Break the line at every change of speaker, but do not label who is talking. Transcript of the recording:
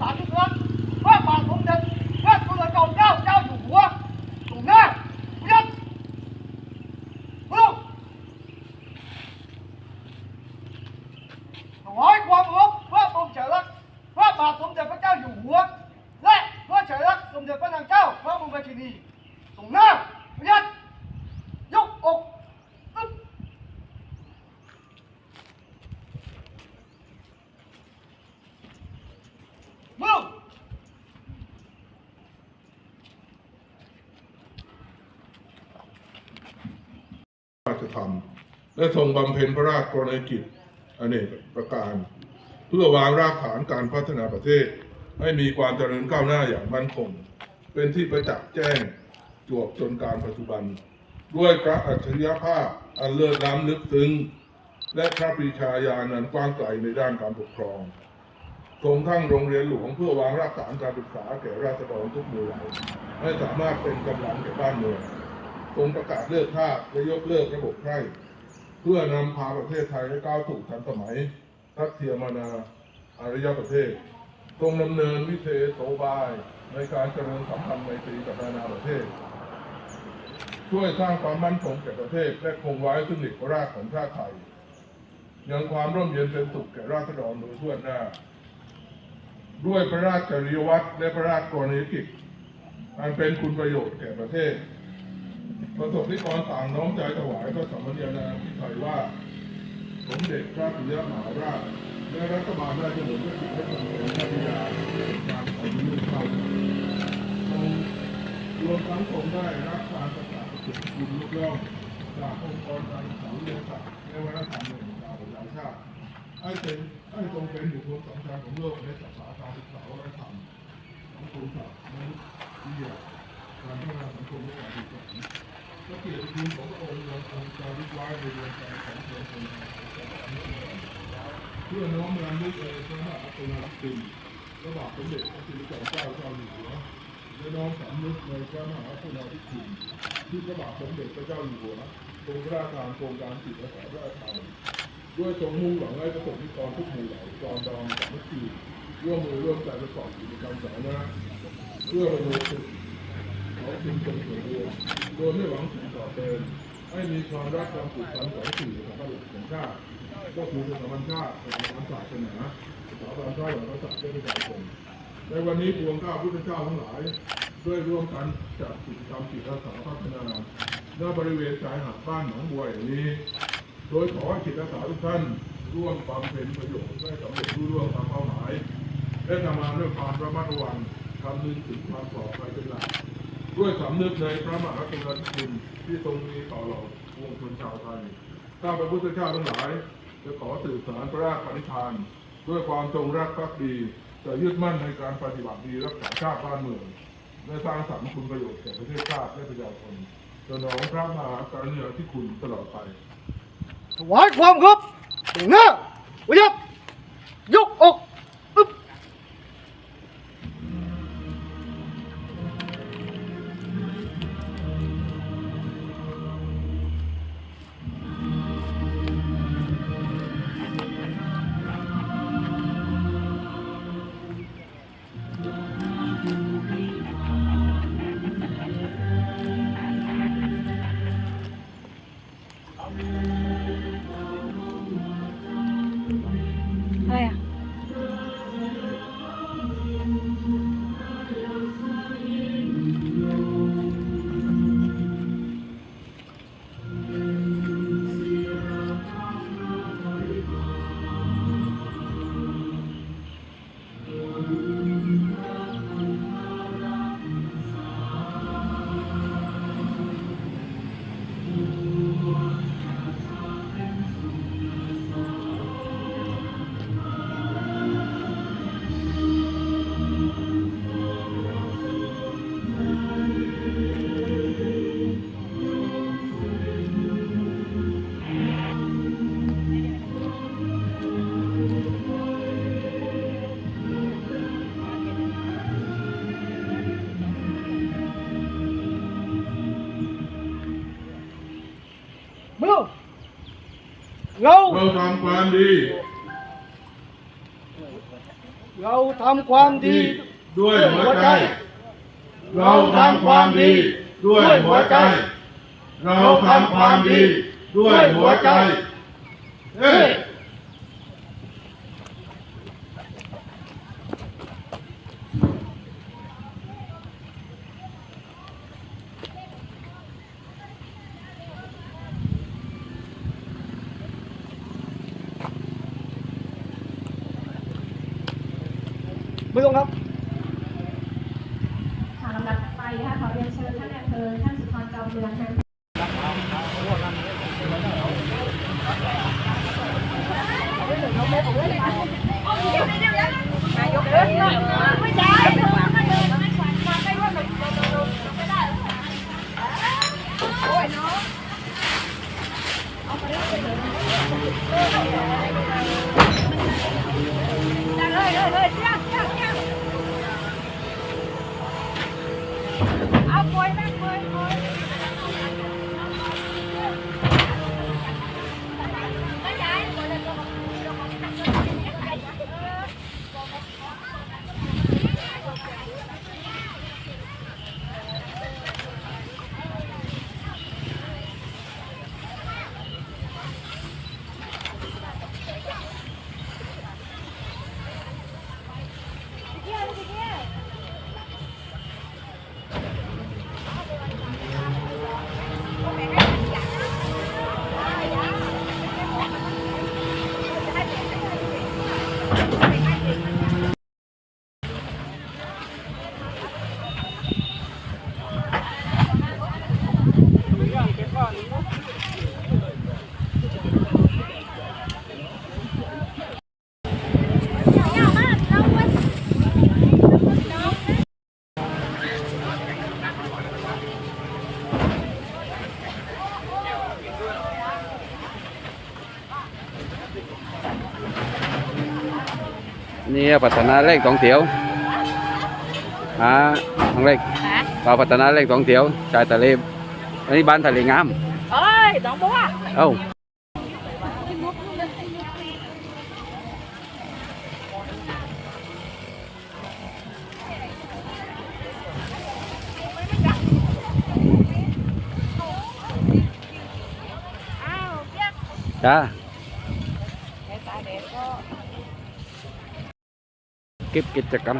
สาธิตรัตน์พระบาทสมเด็จพระจุลจอมเกล้าเจ้าอยู่หัวตรงหน้าเรียนเร็วถวายความเคารพพระบรมฉายาลักษณ์พระบาทสมเด็จพระเจ้าอยู่หัวและพระฉายาลักษณ์สมเด็จพระนางเจ้าพระบรมราชินีตรงหน้าเรียนยกอกอึ๊บ มึง
ราช ธรรม และทรงบำเพ็ญพระราชกรณียกิจอเนกประการ เพื่อวางรากฐานการพัฒนาประเทศ ให้มีความเจริญก้าวหน้าอย่างมั่นคง เป็นที่ประจักษ์แจ้งจวบจนการปัจจุบัน ด้วยพระอัจฉริยภาพอันเลิศล้ำลึกซึ้งและพระปรีชาญาณอันกว้างไกลในด้านการปกครองทรงทั้งโรงเรียนหลวงเพื่อวางรากฐานการศึกษาแก่ราษฎรทุกหมู่เหล่าให้สามารถเป็นกำลังแก่บ้านเมือง ทรงประกาศเลิกทาสและยกเลิกระบบไพร่เพื่อนำพาประเทศไทยให้ก้าวสู่ทันสมัย ทัดเทียมนาอารยประเทศ ทรงดำเนินวิเทโสบาย ในการเจริญสัมพันธ์ไมตรีกับนานาประเทศ ช่วยสร้างความมั่นคงแก่ประเทศ และคงไว้ซึ่งเอกราชของชาติไทย ยังความร่มเย็นเป็นสุขแก่ราษฎรโดยทั่วหน้า ด้วยพระราชจริยวัตรและพระราชกรณียกิจอันเป็นคุณประโยชน์แก่ประเทศ ประสบนิกรต่างน้อมใจถวายพระสัมมาญาณที่ไทยว่า สมเด็จพระปิยมหาราชและรัฐบาลได้เฉลิมพระเกียรติพระชนม์พระบิดาการขออนุญาตเข้าทรงรวมทั้งทรงได้รับการประกาศสุดคุณยกย่องจากองค์กรการศึกษาวิทยาศาสตร์และวัฒนธรรมแห่งชาติประชาชาติให้เป็นให้ทรงเป็นบุคคลสำคัญของโลกในสาขาการศึกษาวัฒนธรรมสังคมศาสตร์นุษยวิทยาการพัฒนาสังคมและการศึกษา พระเกียรติคุณของพระองค์ยังคงจารึกไว้ในดวงใจของประชาชนชาวไทยเพื่อน้อมรำลึกในพระมหากรุณาธิคุณพระบาทสมเด็จพระจุลจอมเกล้าเจ้าอยู่หัวและน้อมสำนึกในพระมหากรุณาธิคุณที่พระบาทสมเด็จพระเจ้าอยู่หัวทรงพระราชทานโครงการจิตอาสาพระราชทานด้วยทรงมุ่งหวังให้ประสบนิกรทุกหมู่เหล่าจอมดองสามัคคีร่วมมือร่วมใจประกอบกิจกรรมสาธารณะเพื่อประ โยชน์สุขเป็นส่วนรวมโดยไม่หวังสิ่งตอบแทนให้มีความรักความผูกพันของสิ่งของพระหลักของชาติก็คือสถาบันชาติสถาบันศาสนาสถาบันชาติของพระศาสนาประชาชนในวันนี้ปวงเก้าพุทธเจ้าทั้งหลายด้วยร่วมกันจัดกิจกรรมจิตอาสาพัฒนาณบริเวณชายหาดบ้านหนองบัวแห่งนี้ โดยขอให้จิตอาสาทุกท่านร่วมบำเพ็ญประโยชน์ให้สำเร็จรุ่ร่วงตามเป้าหมายและทำงานด้วยความระมัดระวังคำนึงถึงความปลอดภัยเป็นหลัก ด้วยสำนึกในพระมหากรุณาธิคุณที่ทรงมีต่อเราปวงชนชาวไทยข้าพระพุทธเจ้าทั้งหลาย จะขอสื่อสารพระราชปณิธาน ด้วยความจงรักภักดี จะยึดมั่นในการปฏิบัติดีรักษาชาติบ้านเมืองและสร้างสรรค์คุณประโยชน์แก่ประเทศชาติและประชาชนสนองพระมหากรุณาธิคุณตลอดไป
ถวายความเคารพตรงหน้าเรียน เรา
เราทำความดี
รเราทำความดี
ด้วยหัวใจ เราทำความดีด้วยหัวใจ เราทำความดีด้วยหัวใจเฮ้
ไม่ต้องครับ
ค่ะลำดับต่อไปนะคะขอเรียนเชิญท่านนายอำเภอท่านสุพรจอมเรืองค่ะ
นี่ พัฒนาแหล่งท่องเที่ยวหาทางแรกเราพัฒนาแหล่งท่องเที่ยวชายทะเลอันนี้บ้านทะเลงาม
เอ้ยน้องบัว
เอ้า
อ้าวเรียก
จ้า
แม่ตาเด็กก็
เก็บกิจกรรม